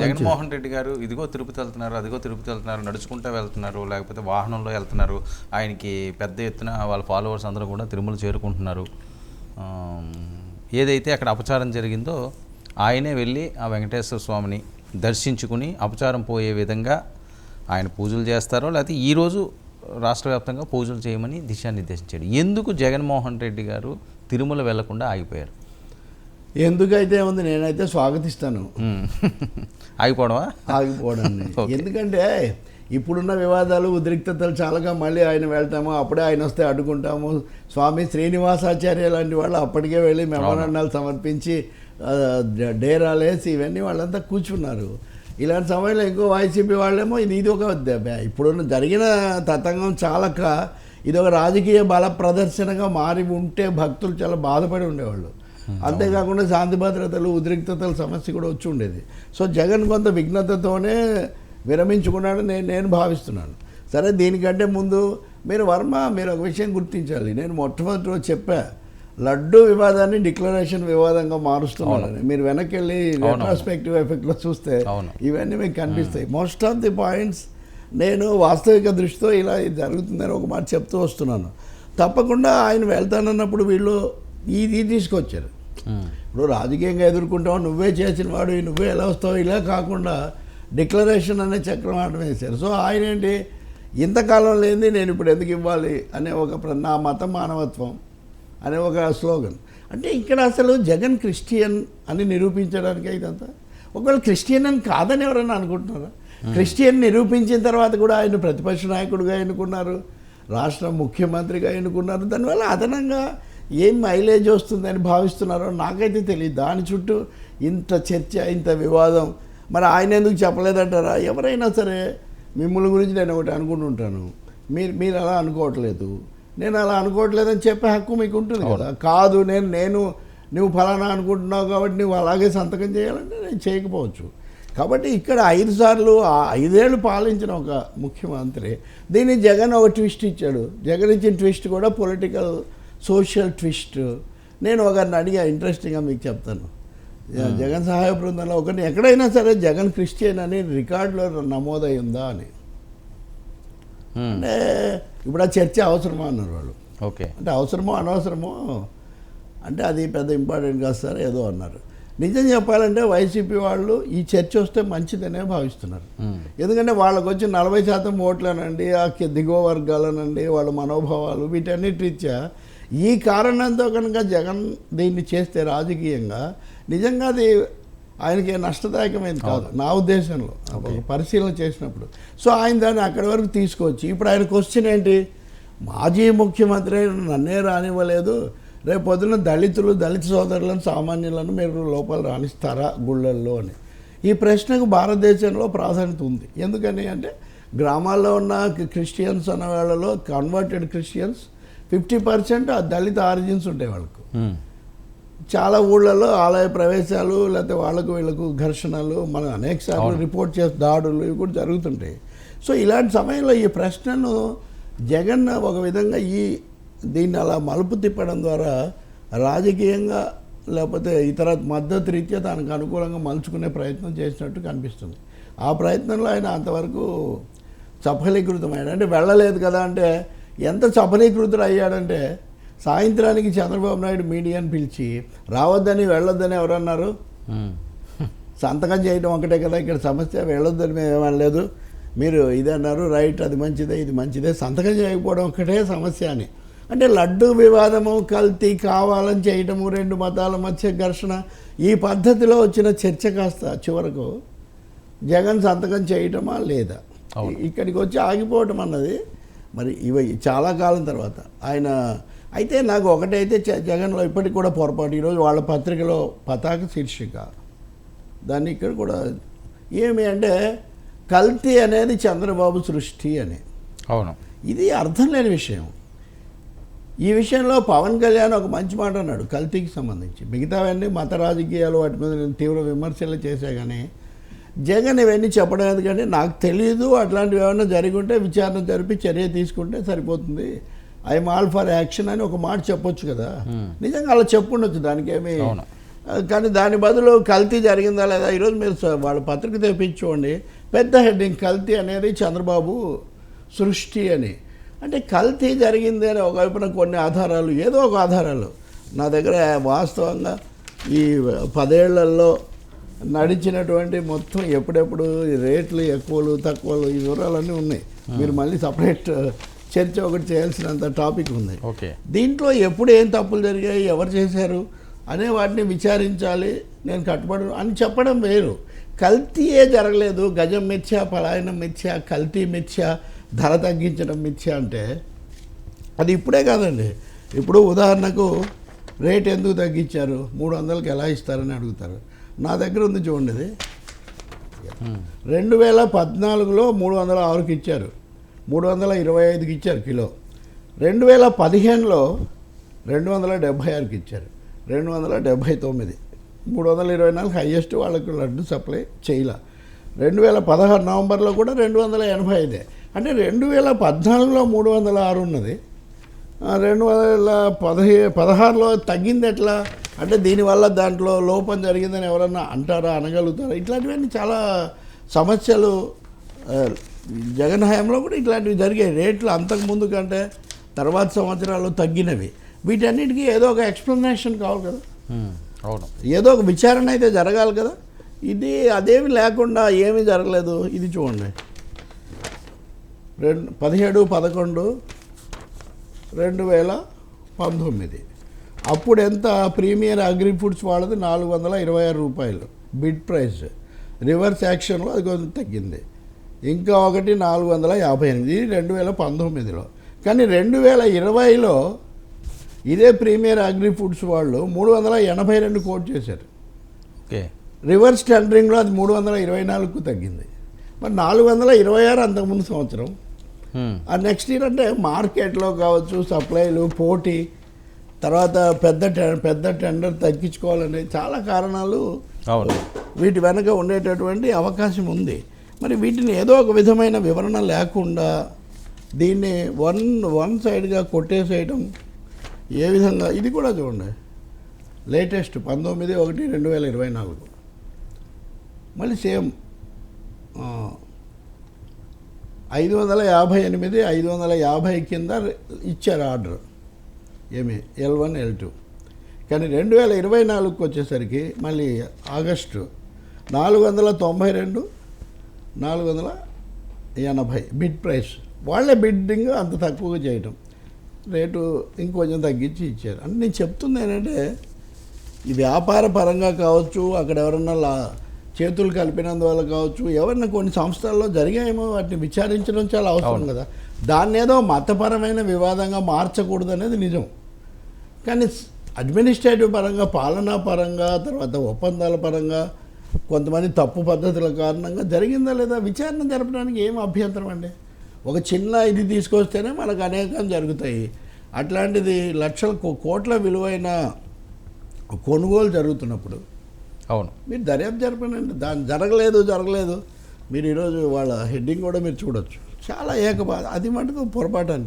జగన్మోహన్ రెడ్డి గారు ఇదిగో తిరుపతి వెళ్తున్నారు అదిగో తిరుపతి వెళ్తున్నారు నడుచుకుంటూ వెళ్తున్నారు లేకపోతే వాహనంలో వెళ్తున్నారు ఆయనకి పెద్ద ఎత్తున వాళ్ళ ఫాలోవర్స్ అందరూ కూడా తిరుమల చేరుకుంటున్నారు. ఏదైతే అక్కడ అపచారం జరిగిందో ఆయనే వెళ్ళి ఆ వెంకటేశ్వర స్వామిని దర్శించుకుని అపచారం పోయే విధంగా ఆయన పూజలు చేస్తారో లేకపోతే ఈరోజు రాష్ట్ర వ్యాప్తంగా పూజలు చేయమని దిశానిర్దేశించాడు ఎందుకు జగన్మోహన్ రెడ్డి గారు తిరుమల వెళ్ళకుండా ఆగిపోయారు? ఎందుకైతే ఉంది నేనైతే స్వాగతిస్తాను. ఆగిపోవడమా? ఆగిపోవడాన్ని. Okay. ఎందుకంటే ఇప్పుడున్న వివాదాలు ఉద్రిక్తతలు చాలాగా మళ్ళీ ఆయన వెళ్తాము అప్పుడే ఆయన వస్తే అడ్డుకుంటాము. స్వామి శ్రీనివాసాచార్య లాంటి వాళ్ళు అప్పటికే వెళ్ళి మెమోరాండాలు సమర్పించి డేరాలేసి ఇవన్నీ వాళ్ళంతా కూర్చున్నారు. ఇలాంటి సమయంలో ఇంకో వైసీపీ వాళ్ళేమో ఇది ఇది ఒక ఇప్పుడున్న జరిగిన తతంగం చాలక ఇది ఒక రాజకీయ బల ప్రదర్శనగా మారి ఉంటే భక్తులు చాలా బాధపడి ఉండేవాళ్ళు. అంతేకాకుండా శాంతి భద్రతలు ఉద్రిక్తతల సమస్య కూడా వచ్చి ఉండేది. సో జగన్ కొంత విఘ్నతతోనే విరమించుకున్నాడు నేను నేను భావిస్తున్నాను. సరే దీనికంటే ముందు మీరు వర్మ మీరు ఒక విషయం గుర్తించాలి. నేను మొట్టమొదటి రోజు చెప్పా లడ్డు వివాదాన్ని డిక్లరేషన్ వివాదంగా మారుస్తున్నారని మీరు వెనక్కి వెళ్ళి రెట్రాస్పెక్టివ్ ఎఫెక్ట్లో చూస్తే. ఇవన్నీ మీకు కనిపిస్తాయి. మోస్ట్ ఆఫ్ ది పాయింట్స్ నేను వాస్తవిక దృష్టితో ఇలా ఇది జరుగుతుందని ఒక మాట చెప్తూ వస్తున్నాను. తప్పకుండా ఆయన వెళ్తానన్నప్పుడు వీళ్ళు ఇది తీసుకొచ్చారు. ఇప్పుడు రాజకీయంగా ఎదుర్కొంటావు నువ్వే చేసిన వాడు నువ్వే ఎలా వస్తావు ఇలా కాకుండా డిక్లరేషన్ అనే చక్రం ఆటం వేశారు సో ఆయన ఏంటి? ఇంతకాలం లేనిది నేను ఇప్పుడు ఎందుకు ఇవ్వాలి అనే ఒక నా మత మానవత్వం అనే ఒక స్లోగన్. అంటే ఇక్కడ అసలు జగన్ క్రిస్టియన్ అని నిరూపించడానికి ఇదంతా? ఒకవేళ క్రిస్టియన్ అని కాదని ఎవరైనా అనుకుంటున్నారా? క్రిస్టియన్ నిరూపించిన తర్వాత కూడా ఆయన ప్రతిపక్ష నాయకుడిగా ఎన్నుకున్నారు రాష్ట్ర ముఖ్యమంత్రిగా ఎన్నుకున్నారు. దానివల్ల అదనంగా ఏం మైలేజ్ వస్తుందని భావిస్తున్నారో నాకైతే తెలియదు దాని చుట్టూ ఇంత చర్చ ఇంత వివాదం. మరి ఆయన ఎందుకు చెప్పలేదంటారా? ఎవరైనా సరే మిమ్మల్ని గురించి నేను ఒకటి అనుకుంటుంటాను. మీరు మీరు అలా అనుకోవట్లేదు. నేను అలా అనుకోవట్లేదని చెప్పే హక్కు మీకు ఉంటుంది కదా కాదు నేను నేను నువ్వు ఫలానా అనుకుంటున్నావు కాబట్టి నువ్వు అలాగే సంతకం చేయాలంటే నేను చేయకపోవచ్చు. కాబట్టి ఇక్కడ ఐదు సార్లు ఐదేళ్ళు పాలించిన ఒక ముఖ్యమంత్రి దీన్ని జగన్ ఒక ట్విస్ట్ ఇచ్చాడు. జగన్ ఇచ్చిన ట్విస్ట్ కూడా పొలిటికల్ సోషల్ ట్విస్ట్. నేను ఒకరిని అడిగా ఇంట్రెస్టింగ్గా మీకు చెప్తాను. జగన్ సహాయ బృందంలో ఒకరిని ఎక్కడైనా సరే జగన్ క్రిస్టియన్ అని రికార్డులో నమోదై ఉందా అని. ఉమ్. అంటే ఇప్పుడు ఆ చర్చ అవసరమా అన్నారు వాళ్ళు. ఓకే. అంటే అవసరమో అనవసరమో అంటే అది పెద్ద ఇంపార్టెంట్ కాదు సార్ ఏదో అన్నారు. నిజం చెప్పాలంటే వైసీపీ వాళ్ళు ఈ చర్చ వస్తే మంచిదనే భావిస్తున్నారు. ఉమ్. ఎందుకంటే వాళ్ళకు వచ్చి నలభై శాతం ఓట్లనండి ఆ దిగువ వర్గాలనండి వాళ్ళ మనోభావాలు వీటన్నిటి రీత్యా ఈ కారణంతో కనుక జగన్ దీన్ని చేస్తే రాజకీయంగా నిజంగా అది ఆయనకి నష్టదాయకమైంది కాదు నా ఉద్దేశంలో. ఒక పరిశీలన చేసినప్పుడు. సో ఆయన దాన్ని అక్కడి వరకు తీసుకొచ్చి ఇప్పుడు ఆయన క్వశ్చన్ ఏంటి? మాజీ ముఖ్యమంత్రి నన్నే రానివ్వలేదు. రేపు పొద్దున దళితులు దళిత సోదరులను సామాన్యులను మీరు లోపల రాణిస్తారా గుళ్ళల్లో అని. ఈ ప్రశ్నకు భారతదేశంలో ప్రాధాన్యత ఉంది. ఎందుకని అంటే గ్రామాల్లో ఉన్న క్రిస్టియన్స్ అన్న వాళ్ళలో కన్వర్టెడ్ క్రిస్టియన్స్ ఫిఫ్టీ పర్సెంట్ ఆ దళిత ఆరిజిన్స్ ఉంటాయి వాళ్ళకు. చాలా ఊళ్ళలో ఆలయ ప్రవేశాలు లేకపోతే వాళ్ళకు వీళ్ళకు ఘర్షణలు మనం అనేక సార్లు రిపోర్ట్ చేసి దాడులు ఇవి కూడా జరుగుతుంటాయి. సో ఇలాంటి సమయంలో ఈ ప్రశ్నను జగన్ ఒక విధంగా ఈ దీన్ని అలా మలుపు తిప్పడం ద్వారా రాజకీయంగా లేకపోతే ఇతర మద్దతు రీత్యా తనకు అనుకూలంగా మలుచుకునే ప్రయత్నం చేసినట్టు కనిపిస్తుంది. ఆ ప్రయత్నంలో ఆయన అంతవరకు సఫలీకృతమయ్యాడు. అంటే వెళ్ళలేదు కదా అంటే ఎంత సఫలీకృతుడు అయ్యాడంటే సాయంత్రానికి చంద్రబాబు నాయుడు మీడియాని పిలిచి రావద్దని వెళ్ళొద్దని ఎవరన్నారు. సంతకం చేయడం ఒకటే కదా ఇక్కడ సమస్య వెళ్ళొద్దని మేము ఏమనలేదు మీరు ఇది అన్నారు రైట్ అది మంచిదే ఇది మంచిదే సంతకం చేయకపోవడం ఒకటే సమస్య అని అంటే లడ్డు వివాదము కల్తీ కావాలని చేయటము రెండు మతాల మధ్య ఘర్షణ ఈ పద్ధతిలో వచ్చిన చర్చ కాస్త చివరకు జగన్ సంతకం చేయటమా లేదా. ఇక్కడికి వచ్చి ఆగిపోవటం అన్నది మరి ఇవి చాలా కాలం తర్వాత. ఆయన అయితే నాకు ఒకటైతే జగన్లో ఇప్పటికి కూడా పొరపాటు. ఈరోజు వాళ్ళ పత్రికలో పతాక శీర్షిక. దాన్ని ఇక్కడ కూడా ఏమి అంటే కల్తీ అనేది చంద్రబాబు సృష్టి అని. అవును. ఇది అర్థం లేని విషయం. ఈ విషయంలో పవన్ కళ్యాణ్ ఒక మంచి మాట అన్నాడు కల్తీకి సంబంధించి. మిగతావన్నీ మత రాజకీయాలు వాటి మీద నేను తీవ్ర విమర్శలు చేశా కానీ జగన్ ఇవన్నీ చెప్పడం ఎందుకంటే నాకు తెలియదు అట్లాంటివి ఏమైనా జరిగి ఉంటే విచారణ జరిపి చర్య తీసుకుంటే సరిపోతుంది. ఐఎమ్ ఆల్ ఫర్ యాక్షన్ అని ఒక మాట చెప్పొచ్చు కదా. నిజంగా అలా చెప్పుండొచ్చు దానికి ఏమి కానీ దాని బదులు కల్తీ జరిగిందా లేదా ఈరోజు మీరు వాళ్ళ పత్రిక తెప్పించుకోండి పెద్ద హెడ్డింగ్ కల్తీ అనేది చంద్రబాబు సృష్టి అని. అంటే కల్తీ జరిగింది అని ఒకవైపున కొన్ని ఆధారాలు ఏదో ఒక ఆధారాలు. నా దగ్గర వాస్తవంగా ఈ పదేళ్ళలో నడిచినటువంటి మొత్తం ఎప్పుడెప్పుడు రేట్లు ఎక్కువలు తక్కువలు ఈ వివరాలన్నీ ఉన్నాయి. మీరు మళ్ళీ సపరేట్ చర్చ ఒకటి చేయాల్సినంత టాపిక్ ఉంది. ఓకే. దీంట్లో ఎప్పుడు ఏం తప్పులు జరిగాయి ఎవరు చేశారు అనే వాటిని విచారించాలి నేను కట్టుబడి అని చెప్పడం వేరు. కల్తీయే జరగలేదు. గజం మిథ్య పలాయనం మిథ్య కల్తీ మిథ్య ధర తగ్గించడం మిథ్య అంటే అది ఇప్పుడే కాదండి. ఇప్పుడు ఉదాహరణకు రేట్ ఎందుకు తగ్గించారు? మూడు వందలకి ఎలా ఇస్తారని అడుగుతారు. నా దగ్గర ఉంది చూడండి ఇది. రెండు వేల పద్నాలుగులో మూడు వందల ఆరుకి ఇచ్చారు. మూడు వందల ఇరవై ఐదుకి ఇచ్చారు కిలో. రెండు వేల పదిహేనులో రెండు వందల డెబ్భై ఆరుకి ఇచ్చారు. రెండు వందల డెబ్భై తొమ్మిది. మూడు వందల ఇరవై నాలుగు హయ్యెస్ట్ వాళ్ళకు లడ్డు సప్లై చేయలే. రెండు వేల పదహారు నవంబర్లో కూడా రెండు వందల ఎనభై ఐదే. అంటే రెండు వేల పద్నాలుగులో మూడు వందల ఆరు ఉన్నది. రెండు వందల పదహే పదహారులో తగ్గింది ఎట్లా? అంటే దీనివల్ల దాంట్లో లోపం జరిగిందని ఎవరన్నా అంటారా అనగలుగుతారా? ఇట్లాంటివన్నీ చాలా సమస్యలు జగన్ హయాంలో కూడా ఇట్లాంటివి జరిగాయి. రేట్లు అంతకుముందు కంటే తర్వాత సంవత్సరాలు తగ్గినవి. వీటన్నిటికీ ఏదో ఒక ఎక్స్ప్లెనేషన్ కావాలి కదా. అవును. ఏదో ఒక విచారణ అయితే జరగాలి కదా. ఇది అదేమి లేకుండా ఏమీ జరగలేదు. ఇది చూడండి. రెండు పదిహేడు పదకొండు రెండు వేల పంతొమ్మిది. అప్పుడు ఎంత ప్రీమియర్ అగ్రి ఫుడ్స్ వాళ్ళది? నాలుగు వందల ఇరవై ఆరు రూపాయలు. Bid price. రివర్స్ యాక్షన్లో అది కొంచెం తగ్గింది. ఇంకా ఒకటి నాలుగు వందల యాభై ఎనిమిది రెండు వేల పంతొమ్మిదిలో. కానీ రెండు వేల ఇరవైలో ఇదే ప్రీమియర్ అగ్రి ఫుడ్స్ వాళ్ళు మూడు వందల ఎనభై రెండు కోట్ చేశారు. ఓకే. రివర్స్ టెండరింగ్లో అది మూడు వందల ఇరవై నాలుగుకు తగ్గింది. మరి నాలుగు వందల ఇరవై ఆరు అంతకుముందు సంవత్సరం. ఆ నెక్స్ట్ ఇయర్ అంటే మార్కెట్లో కావచ్చు సప్లైలు పోటీ తర్వాత పెద్ద పెద్ద టెండర్ తగ్గించుకోవాలనే చాలా కారణాలు వీటి వెనక ఉండేటటువంటి అవకాశం ఉంది. మరి వీటిని ఏదో ఒక విధమైన వివరణ లేకుండా దీన్ని వన్ వన్ సైడ్గా కొట్టేసేయడం ఏ విధంగా ఇది కూడా చూడండి. లేటెస్ట్ పంతొమ్మిది ఒకటి రెండు వేల ఇరవై నాలుగు. మళ్ళీ సేమ్ ఐదు వందల యాభై ఎనిమిది ఐదు వందల యాభై కింద ఇచ్చారు ఆర్డర్. ఏమి ఎల్ వన్ ఎల్ టూ కానీ రెండు వేల ఇరవై నాలుగుకి వచ్చేసరికి మళ్ళీ ఆగస్టు నాలుగు వందల తొంభై రెండు నాలుగు వందల ఎనభై బిడ్ ప్రైస్ వాళ్ళే బిడ్డింగ్ అంత తక్కువగా చేయటం. రేటు ఇంకొంచెం తగ్గించి ఇచ్చారు. అంటే నేను చెప్తుంది ఏంటంటే ఈ వ్యాపార పరంగా కావచ్చు అక్కడ ఎవరన్నా లా చేతులు కలిపినందువల్ల కావచ్చు ఎవరన్నా కొన్ని సంస్థల్లో జరిగాయేమో వాటిని విచారించడం చాలా అవసరం. కదా. దాన్ని ఏదో మతపరమైన వివాదంగా మార్చకూడదు అనేది నిజం. కానీ అడ్మినిస్ట్రేటివ్ పరంగా పాలనా పరంగా తర్వాత ఒప్పందాల పరంగా కొంతమంది తప్పు పద్ధతుల కారణంగా జరిగిందా లేదా విచారణ జరపడానికి ఏం అభ్యంతరం అండి? ఒక చిన్న ఇది తీసుకొస్తేనే మనకు అనేకం జరుగుతాయి. అట్లాంటిది లక్షల కో- కోట్ల విలువైన కొనుగోలు జరుగుతున్నప్పుడు అవును. మీరు దర్యాప్తు జరపనండి దాని జరగలేదు జరగలేదు. మీరు ఈరోజు వాళ్ళ హెడ్డింగ్ కూడా మీరు చూడొచ్చు. చాలా ఏకపా అది మటుకు పొరపాటు అనిపిస్తుంది.